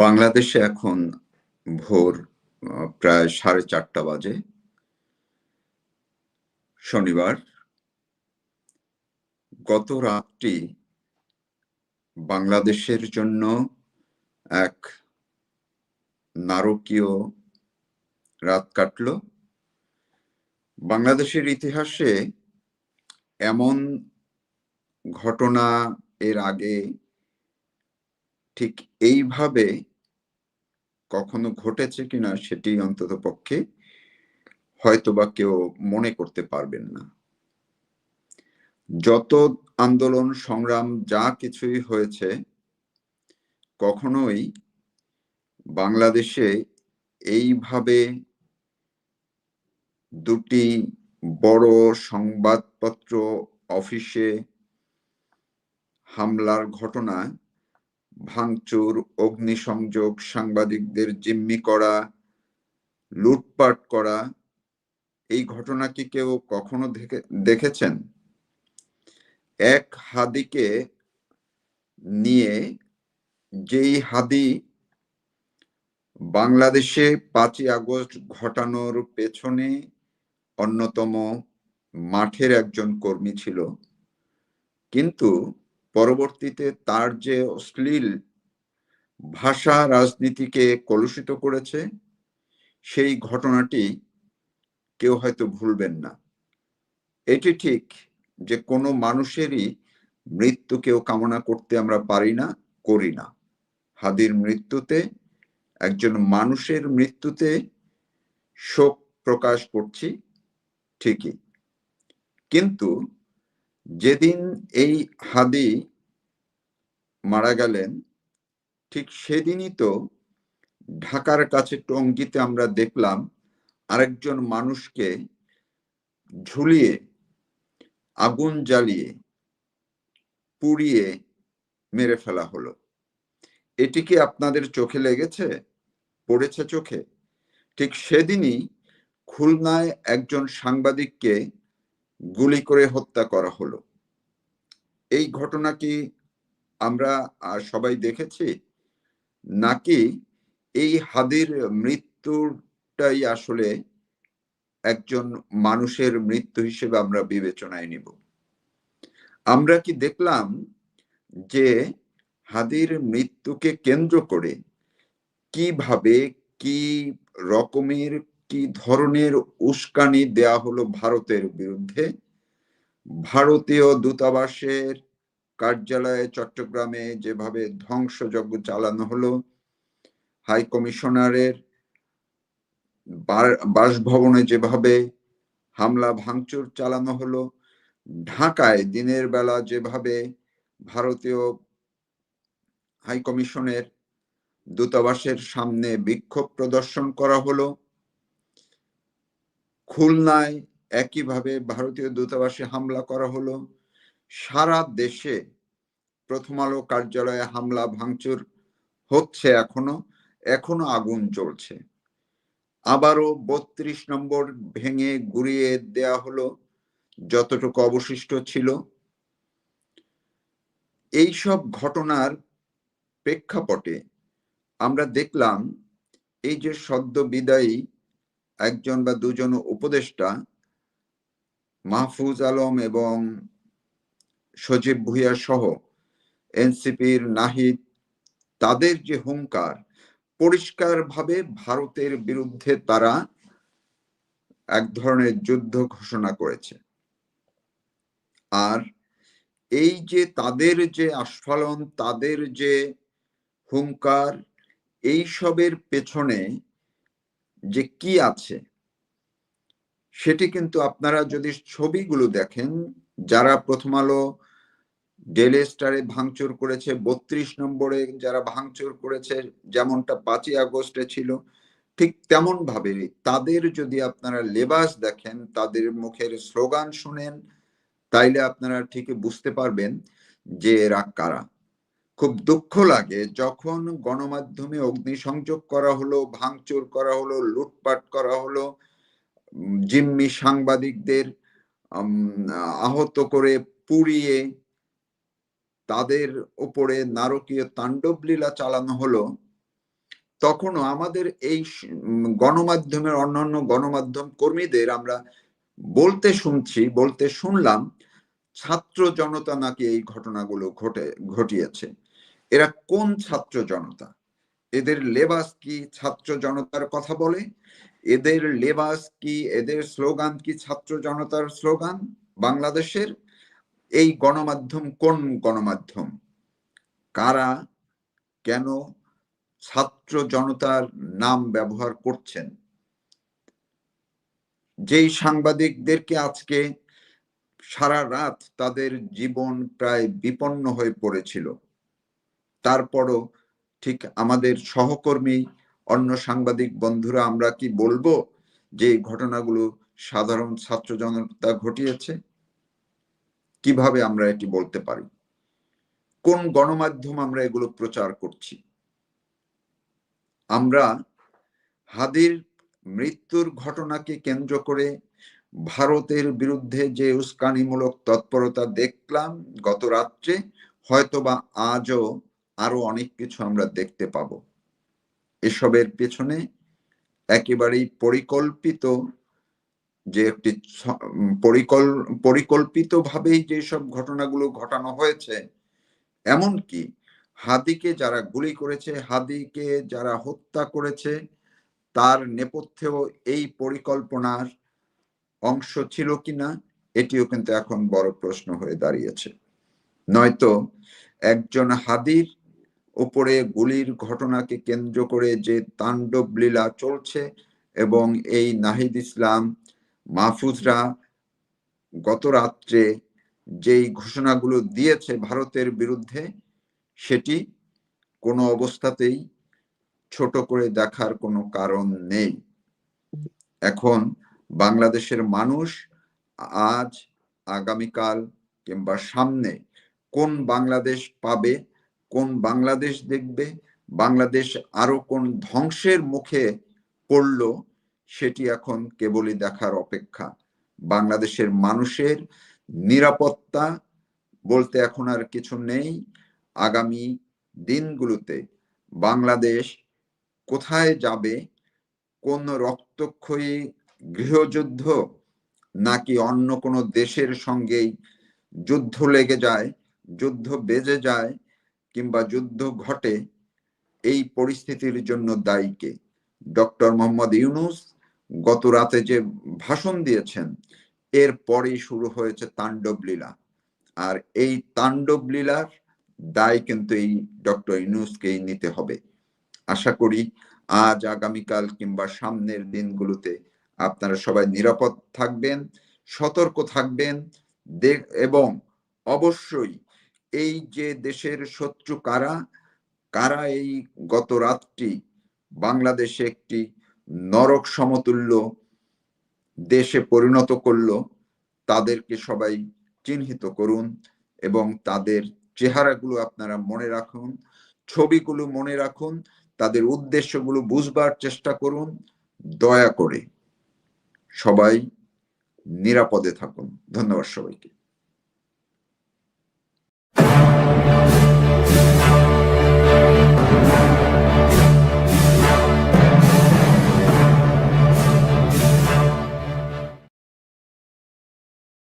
বাংলাদেশে এখন ভোর প্রায় সাড়ে চারটা বাজে। শনিবার। গত রাতটি বাংলাদেশের জন্য এক নারকীয় রাত কাটল। বাংলাদেশের ইতিহাসে এমন ঘটনা এর আগে ঠিক এইভাবে কখনো ঘটেছে কিনা সেটি অন্তত পক্ষে হয়তোবা কেউ মনে করতে পারবেন না। যত আন্দোলন, সংগ্রাম, যা কিছুই হয়েছে, কখনোই বাংলাদেশে এইভাবে দুটি বড় সংবাদপত্র অফিসে হামলার ঘটনা ভাঙচুর, অগ্নিসংযোগ, সাংবাদিকদের জিম্মি করা, লুটপাট করা, এই ঘটনা কি কেউ কখনো দেখেছেন? এক হাদিকে নিয়ে যেই হাদি বাংলাদেশে পাঁচই আগস্ট ঘটানোর পেছনে অন্যতম মাঠের একজন কর্মী ছিল। কিন্তু পরবর্তীতে তার যে অশ্লীল ভাষা রাজনীতিকে কলুষিত করেছে, সেই ঘটনাটি কেউ হয়তো ভুলবেন না। এটি ঠিক যে কোনো মানুষেরই মৃত্যু কেউ কামনা করতে আমরা পারি না, করি না। হাদির মৃত্যুতে, একজন মানুষের মৃত্যুতে শোক প্রকাশ করছি ঠিকই। কিন্তু যেদিন এই হাদি মারা গেলেন, ঠিক সেদিনই তো ঢাকার কাছে টঙ্গিতে আমরা দেখলাম আরেকজন মানুষকে ঝুলিয়ে, আগুন জ্বালিয়ে, পুড়িয়ে মেরে ফেলা হলো। এটি কি আপনাদের চোখে লেগেছে? পড়েছে চোখে? ঠিক সেদিনই খুলনায় একজন সাংবাদিককে গুলি করে হত্যা করা হলো। এই ঘটনা কি আমরা সবাই দেখেছি। নাকি এই হাদির মৃত্যুটাই আসলে একজন মানুষের মৃত্যু হিসেবে আমরা বিবেচনায় নিব? আমরা কি দেখলাম যে হাদির মৃত্যুকে কেন্দ্র করে কীভাবে, কি রকমের কি ধরনের উস্কানি দেয়া হলো ভারতের বিরুদ্ধে? ভারতীয় দূতাবাসের কার্যালয়ে চট্টগ্রামে যেভাবে ধ্বংসযজ্ঞ চালানো হলো, হাই কমিশনারের বাসভবনে যেভাবে হামলা ভাঙচুর চালানো হলো, ঢাকায় দিনের বেলা যেভাবে ভারতীয় হাই কমিশনের দূতাবাসের সামনে বিক্ষোভ প্রদর্শন করা হলো খুলনায় একইভাবে ভারতীয় দূতাবাসে হামলা করা হলো। সারা দেশে প্রথম আলো কার্যালয়ে হামলা, ভাঙচুর হচ্ছে এখনও এখনও আগুন চলছে আবারও বত্রিশ নম্বর ভেঙে গুড়িয়ে দেয়া হলো যতটুকু অবশিষ্ট ছিল। এই সব ঘটনার প্রেক্ষাপটে আমরা দেখলাম, এই যে সদ্য বিদায়ী একজন বা দুজন উপদেষ্টা মাহফুজ আলম এবং সজীব ভুইয়া সহ এনসিপির নাহিদ, তাদের যে হুঙ্কার, পরিষ্কারভাবে ভারতের বিরুদ্ধে তারা এক ধরনের যুদ্ধ ঘোষণা করেছে। আর এই যে তাদের যে আস্ফালন, তাদের যে হুঙ্কার, এইসবের পেছনে যে কি আছে, সেটি কিন্তু আপনারা যদি ছবিগুলো দেখেন, যারা প্রথম আলো ডেলি স্টারে ভাঙচুর করেছে, বত্রিশ নম্বরে যারা ভাঙচুর করেছে, যেমনটা পাঁচই আগস্টে ছিল, ঠিক তেমন ভাবে তাদের যদি আপনারা লেবাস দেখেন, তাদের মুখের স্লোগান শুনেন, তাইলে আপনারা ঠিকই বুঝতে পারবেন যে এরা কারা। খুব দুঃখ লাগে যখন গণমাধ্যমে অগ্নিসংযোগ করা হলো, ভাঙচুর করা হলো, লুটপাট করা হলো জিম্মি সাংবাদিকদের আহত করে পুড়িয়ে তাদের উপরে নারকীয় তাণ্ডব লীলা চালানো হলো, তখনও আমাদের এই গণমাধ্যমের অন্যান্য গণমাধ্যম কর্মীদের আমরা বলতে শুনছি, বলতে শুনলাম, ছাত্র জনতা নাকি এই ঘটনাগুলো ঘটে, ঘটিয়েছে। এরা কোন ছাত্র জনতা? এদের লেবাস কি ছাত্র জনতার কথা বলে? এদের লেবাস কি, এদের স্লোগান কি ছাত্র জনতার স্লোগান বাংলাদেশের? এই গণমাধ্যম কোন গণমাধ্যম? কারা কেন ছাত্র জনতার নাম ব্যবহার করছেন? যেই সাংবাদিকদেরকে আজকে সারা রাত তাদের জীবন প্রায় বিপন্ন হয়ে পড়েছিল তারপরও ঠিক আমাদের সহকর্মী, অন্য সাংবাদিক বন্ধুরা আমরা কি বলব যে ঘটনাগুলো সাধারণ ছাত্র জনতা ঘটিয়েছে? কীভাবে আমরা এটি বলতে পারি? কোন গণমাধ্যম আমরা এগুলো প্রচার করছি? আমরা হাদির মৃত্যুর ঘটনাকে কেন্দ্র করে ভারতের বিরুদ্ধে যে উস্কানিমূলক তৎপরতা দেখলাম গত রাত্রে, হয়তোবা আজও আরও অনেক কিছু আমরা দেখতে পাব। এসবের পেছনে একেবারেই পরিকল্পিত যে একটি পরিকল পরিকল্পিত ভাবেই যেসব ঘটনাগুলো ঘটানো হয়েছে, এমনকি হাদিকে যারা গুলি করেছে, হাদিকে যারা হত্যা করেছে, তার নেপথ্যেও এই পরিকল্পনার অংশ ছিল কিনা, এটিও কিন্তু এখন বড় প্রশ্ন হয়ে দাঁড়িয়েছে। নয়তো একজন হাদির উপরে গুলির ঘটনাকে কেন্দ্র করে যে তাণ্ডব লীলা চলছে এবং এই নাহিদ ইসলাম, মাহফুজরা গত রাত্রে যেই ঘোষণাগুলো দিয়েছে ভারতের বিরুদ্ধে, সেটি কোনো অবস্থাতেই ছোট করে দেখার কোনো কারণ নেই। এখন বাংলাদেশের মানুষ আজ, আগামীকাল কিংবা সামনে কোন বাংলাদেশ পাবে কোন বাংলাদেশ দেখবে, বাংলাদেশ আরও কোন ধ্বংসের মুখে পড়ল, সেটি এখন কেবলই দেখার অপেক্ষা। বাংলাদেশের মানুষের নিরাপত্তা বলতে এখন আর কিছু নেই। আগামী দিনগুলোতে বাংলাদেশ কোথায় যাবে, কোন রক্তক্ষয়ী গৃহযুদ্ধ নাকি অন্য কোনো দেশের সঙ্গেই যুদ্ধ লেগে যায়, যুদ্ধ বেজে যায় কিংবা যুদ্ধ ঘটে এই পরিস্থিতির জন্য দায়ীকে ডক্টর মোহাম্মদ ইউনুস গত রাতে যে ভাষণ দিয়েছেন, এর পরেই শুরু হয়েছে তাণ্ডব লীলা। আর এই তাণ্ডব লীলার দায় কিন্তু এই ডক্টর ইউনুসকেই নিতে হবে। আশা করি আজ, আগামীকাল কিংবা সামনের দিনগুলোতে আপনারা সবাই নিরাপদ থাকবেন, সতর্ক থাকবেন এবং অবশ্যই এই যে দেশের শত্রু কারা? কারা এই গত রাতটি বাংলাদেশে একটি নরক সমতুল্য দেশে পরিণত করল? তাদেরকে সবাই চিহ্নিত করুন এবং তাদের চেহারাগুলো আপনারা মনে রাখুন, ছবিগুলো মনে রাখুন, তাদের উদ্দেশ্যগুলো বুঝবার চেষ্টা করুন, দয়া করে সবাই নিরাপদে থাকুন। ধন্যবাদ সবাইকে। you.